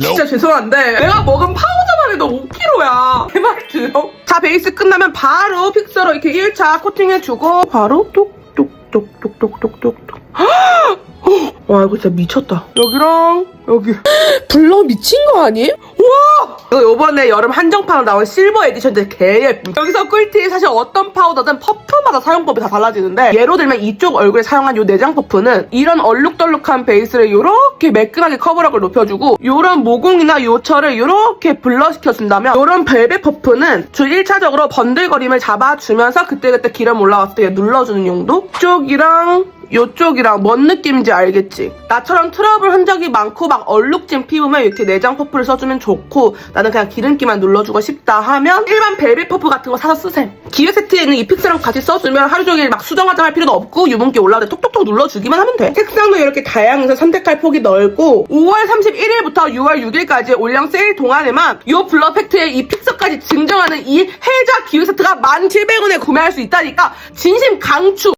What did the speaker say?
진짜 죄송한데 내가 먹은 파우더만 해도 5kg야. 대박이에요 자 베이스 끝나면 바로 픽서로 이렇게 1차 코팅해주고 바로 뚝뚝뚝뚝뚝뚝뚝뚝 헉! 와 이거 진짜 미쳤다. 여기랑 여기. 블러 미친 거 아니에요? 이거 요번에 여름 한정판으로 나온 실버 에디션인데 개 예쁨 여기서 꿀팁 사실 어떤 파우더든 퍼프마다 사용법이 다 달라지는데 예로 들면 이쪽 얼굴에 사용한 요 내장 퍼프는 이런 얼룩덜룩한 베이스를 요렇게 매끈하게 커버력을 높여주고 요런 모공이나 요철을 요렇게 블러시켜준다면 요런 벨벳 퍼프는 주 1차적으로 번들거림을 잡아주면서 그때그때 기름 올라왔을 때 눌러주는 용도? 쪽이랑 요쪽이랑 뭔 느낌인지 알겠지? 나처럼 트러블 흔적이 많고 막 얼룩진 피부면 이렇게 내장 퍼프를 써주면 좋고 나는 그냥 기름기만 눌러주고 싶다 하면 일반 벨벳 퍼프 같은 거 사서 쓰셈. 기획 세트에 있는 이 픽스랑 같이 써주면 하루 종일 막 수정 화장할 필요도 없고 유분기 올라올 때 톡톡톡 눌러주기만 하면 돼. 색상도 이렇게 다양해서 선택할 폭이 넓고 5월 31일부터 6월 6일까지 올영 세일 동안에만 요 블러 팩트의 이 픽서까지 증정하는 이 혜자 기획 세트가 1,700원에 구매할 수 있다니까 진심 강추